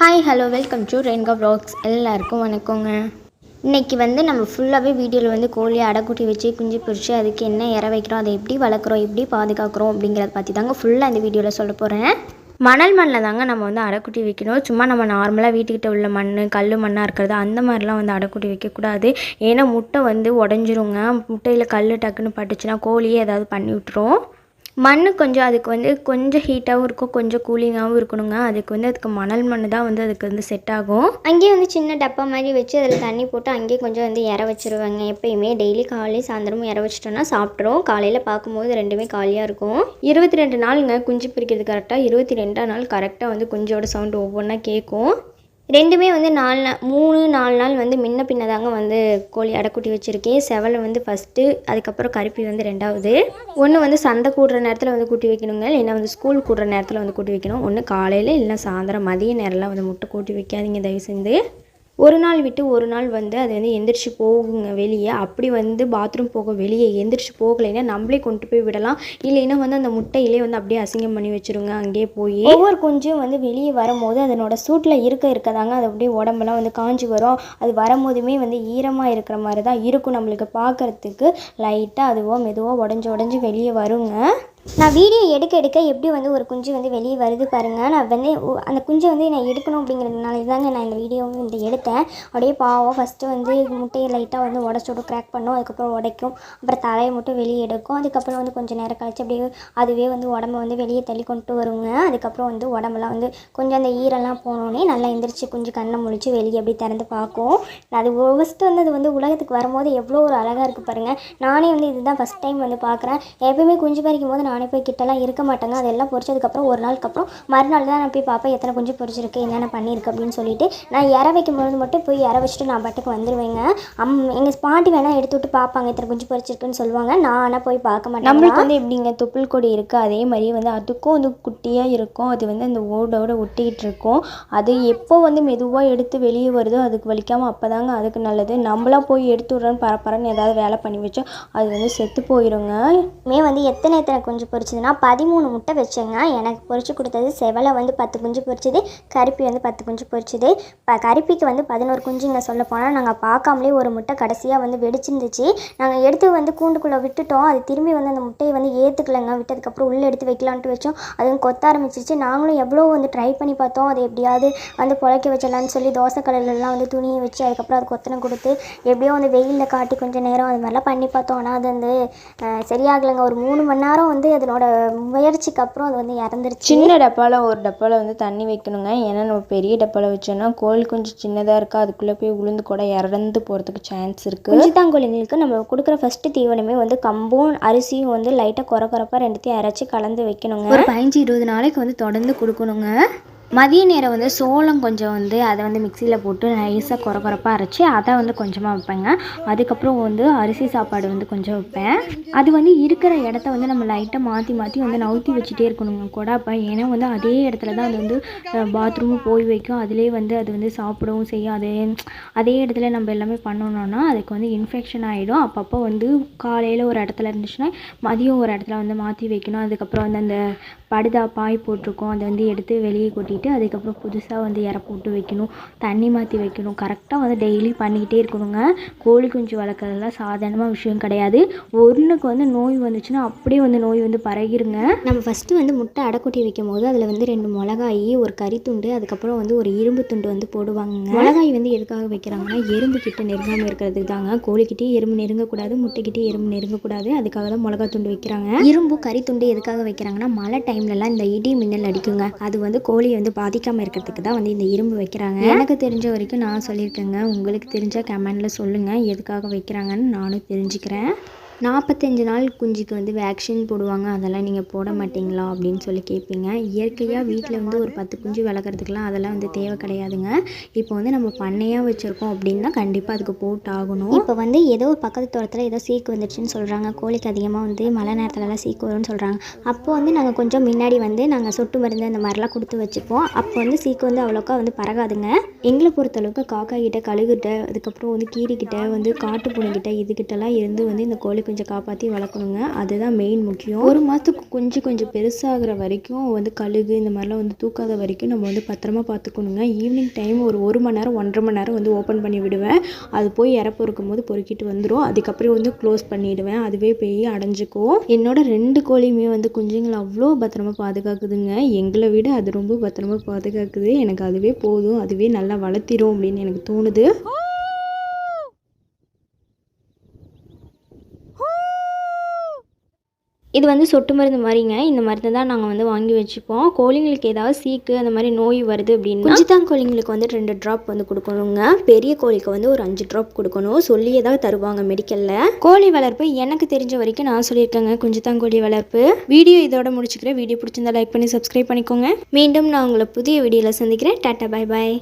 Hi hello welcome to ரெயின்கா blogs எல்லாருக்கும் வணக்கங்க. இன்னைக்கு வந்து நம்ம ஃபுல்லாகவே வீடியோவில் வந்து கோழியை அடைக்குட்டி வச்சு குஞ்சு பொரிச்சு அதுக்கு என்ன இற வைக்கிறோம் அதை எப்படி வளர்க்குறோம் எப்படி பாதுகாக்கிறோம் அப்படிங்கிறத பற்றி தாங்க ஃபுல்லாக இந்த வீடியோவில் சொல்ல போகிறேன் மணல் மண்ணில் தாங்க நம்ம வந்து அடைக்குட்டி வைக்கணும். சும்மா நம்ம நார்மலாக வீட்டுக்கிட்ட உள்ள மண் கல் மண்ணாக இருக்கிறது அந்த மாதிரிலாம் வந்து அடைக்குட்டி வைக்கக்கூடாது ஏன்னா முட்டை வந்து உடஞ்சிருங்க. முட்டையில் கல் டக்குன்னு பட்டுச்சுன்னா கோழியே ஏதாவது பண்ணி விட்டுரும். மண் கொஞ்சம் அதுக்கு வந்து கொஞ்சம் ஹீட்டாகவும் இருக்கும் கொஞ்சம் கூலிங்காகவும் இருக்கணுங்க. அதுக்கு வந்து அதுக்கு மணல் மண் தான் வந்து அதுக்கு வந்து செட் ஆகும். அங்கேயே வந்து சின்ன டப்பா மாதிரி வச்சு அதில் தண்ணி போட்டு அங்கேயே கொஞ்சம் வந்து இற வச்சிருவாங்க. எப்பயுமே டெய்லி காலையில் சாயந்தரமும் இற வச்சிட்டோம்னா சாப்பிட்றோம் காலையில் பார்க்கும்போது ரெண்டுமே காலியாக இருக்கும். இருபத்தி ரெண்டு நாளுங்க குஞ்சு பிரிக்கிறது கரெக்டாக இருபத்தி ரெண்டாம் நாள் கரெக்டாக வந்து குஞ்சோட சவுண்டு ஒவ்வொன்றா கேட்கும். ரெண்டுமே வந்து நாலு நாள் மூணு நாலு நாள் வந்து முன்ன பின்னதாங்க வந்து கோழி அடைக்குட்டி வச்சுருக்கேன். செவலை வந்து ஃபஸ்ட்டு அதுக்கப்புறம் கருப்பி வந்து ரெண்டாவது. ஒன்று வந்து சந்தை கூடுற நேரத்தில் வந்து கூட்டி வைக்கணுங்க. இல்லைன்னா வந்து ஸ்கூல் கூடுற நேரத்தில் வந்து கூட்டி வைக்கணும். ஒன்று காலையில் இல்லைன்னா சாயந்தரம் மதிய நேரம்லாம் வந்து முட்டை கூட்டி வைக்காதீங்க தயவு செஞ்சு ஒரு நாள் விட்டு ஒரு நாள் வந்து அது வந்து எந்திரிச்சு போகுங்க வெளியே. அப்படி வந்து பாத்ரூம் போக வெளியே எந்திரிச்சு போகலைன்னா நம்மளே கொண்டு போய் விடலாம். இல்லைன்னா வந்து அந்த முட்டையிலே வந்து அப்படியே அசிங்கம் பண்ணி வச்சிருங்க அங்கேயே போய். ஒவ்வொரு கொஞ்சம் வந்து வெளியே வரும்போது அதனோட சூட்டில் இருக்க இருக்கதாங்க அது அப்படியே உடம்பெல்லாம் வந்து காஞ்சி வரும். அது வரும்போதுமே வந்து ஈரமாக இருக்கிற மாதிரி தான் இருக்கும் நம்மளுக்கு பார்க்கறதுக்கு லைட்டாக அதுவோ மெதுவாக உடஞ்சி உடஞ்சி வெளியே வருங்க. நான் வீடியோ எடுக்க எடுக்க எப்படி வந்து ஒரு குஞ்சு வந்து வெளியே வருது பாருங்கள் நான் வந்து அந்த குஞ்சு வந்து நான் எடுக்கணும் அப்படிங்கிறதுனால தாங்க நான் இந்த வீடியோ வந்து எடுத்தேன். அப்படியே பாவம் ஃபஸ்ட்டு வந்து முட்டையை லைட்டாக வந்து உடச்சி க்ராக் கிராக் பண்ணும். அதுக்கப்புறம் உடைக்கும். அப்புறம் தலையை மட்டும் வெளியே எடுக்கும். அதுக்கப்புறம் வந்து கொஞ்சம் நேரம் கழிச்சு அப்படியே அதுவே வந்து உடம்ப வந்து வெளியே தள்ளி கொண்டு வருங்க. அதுக்கப்புறம் வந்து உடம்புலாம் வந்து கொஞ்சம் அந்த ஈரெல்லாம் போனோடனே நல்லா எந்திரிச்சு கொஞ்சம் கண்ணை முழிச்சு வெளியே அப்படியே திறந்து பார்க்கும். அது ஃபஸ்ட்டு வந்து அது வந்து உலகத்துக்கு வரும்போது எவ்வளோ ஒரு அழகாக இருக்குது பாருங்கள் நானே வந்து இதுதான் ஃபஸ்ட் டைம் வந்து பார்க்குறேன். எப்பயுமே குஞ்சு பறிக்கும் போது நான் போய் கிட்டலாம் இருக்க மாட்டேங்க. அதெல்லாம் பொரிச்சதுக்கப்புறம் ஒரு நாளுக்கு அப்புறம் மறுநாள் தான் நான் போய் பார்ப்பேன் எத்தனை குஞ்சு பொரிச்சிருக்கு என்னென்ன பண்ணியிருக்கு அப்படின்னு சொல்லிட்டு. நான் இற வைக்கும்போது மட்டும் போய் இற வச்சுட்டு நான் பாட்டுக்கு வந்துடுவேங்க அம் எங்கள் பாட்டி வேணால் எடுத்து விட்டு பார்ப்பாங்க இத்தனை குஞ்சு பொரிச்சிருக்குன்னு சொல்லுவாங்க. நான் ஆனால் போய் பார்க்க மாட்டேன். நம்மளுக்கு வந்து எப்படிங்க? தொப்புள் கொடி இருக்குது அதே மாதிரி வந்து அதுக்கும் வந்து குட்டியாக இருக்கும். அது வந்து அந்த ஓடோட ஒட்டிக்கிட்டு இருக்கும். அது எப்போ வந்து மெதுவாக எடுத்து வெளியே வருதோ அதுக்கு வலிக்காமல் அப்போ தாங்க அதுக்கு நல்லது. நம்மளா போய் எடுத்து விட்றோன்னு பரப்பரன்னு ஏதாவது வேலை பண்ணி வச்சா அது வந்து செத்து போயிடுங்க மே வந்து எத்தனை எத்தனை குஞ்சு பொரிச்சதுன்னா பதிமூணு முட்டை வச்சேங்க எனக்கு பொரிச்சு கொடுத்தது செவலை வந்து பத்து குஞ்சு பொரிச்சது கருப்பி வந்து பத்து குஞ்சு பொரிச்சது. இப்போ கருப்பிக்கு வந்து பதினோரு குஞ்சுங்க சொல்ல போனால் நாங்கள் பார்க்காமலே ஒரு முட்டை கடைசியாக வந்து வெடிச்சிருந்துச்சு. நாங்கள் எடுத்து வந்து கூண்டுக்குள்ளே விட்டுட்டோம். அது திரும்பி வந்து அந்த முட்டையை வந்து ஏற்றுக்கலைங்க விட்டதுக்கப்புறம் உள்ளே எடுத்து வைக்கலான்ட்டு வச்சோம். அதுவும் கொத்த ஆரம்பிச்சிருச்சு. நாங்களும் எவ்வளோ வந்து ட்ரை பண்ணி பார்த்தோம். அது எப்படியாவது வந்து புழைக்க வச்சிடலான்னு சொல்லி தோசை கல்லுலலாம் வந்து துணியை வச்சு அதுக்கப்புறம் அது கொத்தனை கொடுத்து எப்படியோ வந்து வெயிலில் காட்டி கொஞ்சம் நேரம் அது மாதிரிலாம் பண்ணி பார்த்தோம். ஆனால் அது வந்து சரியாகலைங்க. ஒரு மூணு மணி நேரம் வந்து அதனோட முயற்சிக்கு அப்புறம் அது வந்து இறந்துருச்சு. சின்ன டப்பாவில் ஒரு டப்பாவில் வந்து தண்ணி வைக்கணுங்க. ஏன்னா நம்ம பெரிய டப்பாவில் வச்சோன்னா கோழி கொஞ்சம் சின்னதாக இருக்கா அதுக்குள்ளே போய் உளுந்து கூட இறந்து போகிறதுக்கு சான்ஸ் இருக்குது குஞ்சுத்தாங்கோழிங்களுக்கு நம்ம கொடுக்குற ஃபஸ்ட்டு தீவனமே வந்து கம்பும் அரிசியும் வந்து லைட்டாக குறை குறைப்பாக ரெண்டுத்தையும் அரைச்சி கலந்து வைக்கணுங்க. ஒரு பதினஞ்சு இருபது நாளைக்கு வந்து தொடர்ந்து கொடுக்கணுங்க. மதிய நேரம் வந்து சோளம் கொஞ்சம் வந்து அதை வந்து மிக்சியில் போட்டு நைஸாக குறை குறைப்பாக அரைச்சி அதை வந்து கொஞ்சமாக வைப்பேங்க. அதுக்கப்புறம் வந்து அரிசி சாப்பாடு வந்து கொஞ்சம் வைப்பேன். அது வந்து இருக்கிற இடத்த வந்து நம்ம லைட்டாக மாற்றி மாற்றி வந்து நவுத்தி வச்சுட்டே இருக்கணுங்க கூட. அப்போ ஏன்னா வந்து அதே இடத்துல தான் அது வந்து பாத்ரூமும் போய் வைக்கும். அதிலே வந்து அது வந்து சாப்பிடவும் செய்யும் அதே அதே இடத்துல நம்ம எல்லாமே பண்ணணும்னா அதுக்கு வந்து இன்ஃபெக்ஷன் ஆகிடும் அப்பப்போ வந்து காலையில் ஒரு இடத்துல இருந்துச்சுன்னா மதியம் ஒரு இடத்துல வந்து மாற்றி வைக்கணும். அதுக்கப்புறம் வந்து அந்த படுதா பாய் போட்டிருக்கோம். அதை வந்து எடுத்து வெளியே கொட்டிட்டு அதுக்கப்புறம் புதுசாக வந்து இற போட்டு வைக்கணும் தண்ணி மாற்றி வைக்கணும். கரெக்டாக வந்து டெய்லி பண்ணிக்கிட்டே இருக்கணுங்க. கோழி குஞ்சு வளர்க்குறதுலாம் சாதாரணமாக விஷயம் கிடையாது. ஒன்றுக்கு வந்து நோய் வந்துச்சுன்னா அப்படியே வந்து நோய் வந்து பரகிருங்க. நம்ம ஃபஸ்ட்டு வந்து முட்டை அடைக்குட்டி வைக்கும் போது அதில் வந்து ரெண்டு மிளகாய் ஒரு கறி துண்டு அதுக்கப்புறம் வந்து ஒரு இரும்பு துண்டு வந்து போடுவாங்க மிளகாய் வந்து எதுக்காக வைக்கிறாங்கன்னா எறும்பு கிட்ட நெருங்காமல் இருக்கிறதுக்கு தாங்க. கோழிக்கிட்டே எறும்பு நெருங்கக்கூடாது முட்டைக்கிட்டே எறும்பு நெருங்கக்கூடாது. அதுக்காக தான் மிளகாய் துண்டு வைக்கிறாங்க. இரும்பு கறி துண்டு எதுக்காக வைக்கிறாங்கன்னா மழை டைம்லலாம் இந்த இடி மின்னல் அடிக்குங்க. அது வந்து கோழியை வந்து பாதிக்காமல் இருக்கிறதுக்கு தான் வந்து இந்த இரும்பு வைக்கிறாங்க. எனக்கு தெரிஞ்ச வரைக்கும் நான் சொல்லியிருக்கேங்க. உங்களுக்கு தெரிஞ்ச கமெண்டில் சொல்லுங்கள் எதுக்காக வைக்கிறாங்கன்னு நானும் தெரிஞ்சுக்கிறேன். நாற்பத்தஞ்சு நாள் குஞ்சுக்கு வந்து வேக்சின் போடுவாங்க. அதெல்லாம் நீங்கள் போட மாட்டிங்களா அப்படின்னு சொல்லி கேட்பீங்க இயற்கையாக வீட்டில் வந்து ஒரு பத்து குஞ்சு வளர்க்குறதுக்குலாம் அதெல்லாம் வந்து தேவை கிடையாதுங்க. இப்போ வந்து நம்ம பண்ணையாக வச்சுருக்கோம் அப்படின்னா கண்டிப்பாக அதுக்கு போட்டாகணும். இப்போ வந்து ஏதோ ஒரு பக்கத்து தோட்டத்தில் ஏதோ சீக்கு வந்துடுச்சுன்னு சொல்கிறாங்க கோழிக்கு அதிகமாக வந்து மழை நேரத்துலலாம் சீக்கு வரும்னு சொல்கிறாங்க அப்போ வந்து நாங்கள் கொஞ்சம் முன்னாடி வந்து நாங்கள் சொட்டு மருந்து அந்த மாதிரிலாம் கொடுத்து வச்சுப்போம். அப்போ வந்து சீக்கு வந்து அவ்வளோக்கா வந்து பரகாதுங்க. எங்களை பொறுத்தளவுக்கு காக்கா கிட்ட கழுகிட்ட அதுக்கப்புறம் வந்து கீரிக்கிட்ட வந்து காட்டு பூனைக்கிட்ட இதுகிட்டலாம் இருந்து வந்து இந்த கோழி கொஞ்சம் காப்பாற்றி வளர்க்கணுங்க. அதுதான் மெயின் முக்கியம். ஒரு மாதத்துக்கு கொஞ்சம் கொஞ்சம் பெருசாகிற வரைக்கும் வந்து கழுகு இந்த மாதிரிலாம் வந்து தூக்காத வரைக்கும் நம்ம வந்து பத்திரமா பார்த்துக்கணுங்க. ஈவினிங் டைம் ஒரு ஒரு மணி நேரம் ஒன்றரை மணி நேரம் வந்து ஓப்பன் பண்ணி விடுவேன். அது போய் இற பொறுக்கும் போது பொறுக்கிட்டு வந்துடும் அதுக்கப்புறம் வந்து க்ளோஸ் பண்ணிடுவேன். அதுவே போய் அடைஞ்சிக்கும் என்னோட ரெண்டு கோழியுமே வந்து குஞ்சுங்களை அவ்வளோ பத்திரமா பாதுகாக்குதுங்க. எங்களை விட அது ரொம்ப பத்திரமா பாதுகாக்குது. எனக்கு அதுவே போதும். அதுவே நல்லா வளர்த்திரும் அப்படின்னு எனக்கு தோணுது. இது வந்து சொட்டு மருந்து மாதிரிங்க. இந்த மருந்து தான் நாங்கள் வந்து வாங்கி வச்சுப்போம். கோழிங்களுக்கு ஏதாவது சீக்கு அந்த மாதிரி நோய் வருது அப்படின்னா குஞ்சுதான் கோழிங்களுக்கு வந்து ரெண்டு ட்ராப் வந்து கொடுக்கணுங்க. பெரிய கோழிக்கு வந்து ஒரு அஞ்சு ட்ராப் கொடுக்கணும். சொல்லியே தான் தருவாங்க மெடிக்கலில் கோழி வளர்ப்பு எனக்கு தெரிஞ்ச வரைக்கும் நான் சொல்லியிருக்கேங்க. குஞ்சுதான் கோழி வளர்ப்பு. வீடியோ இதோட முடிச்சுக்கிறேன். வீடியோ பிடிச்சிருந்தா லைக் பண்ணி சப்ஸ்கிரைப் பண்ணிக்கோங்க. மீண்டும் நான் உங்களை புதிய வீடியோவில் சந்திக்கிறேன். Tata bye bye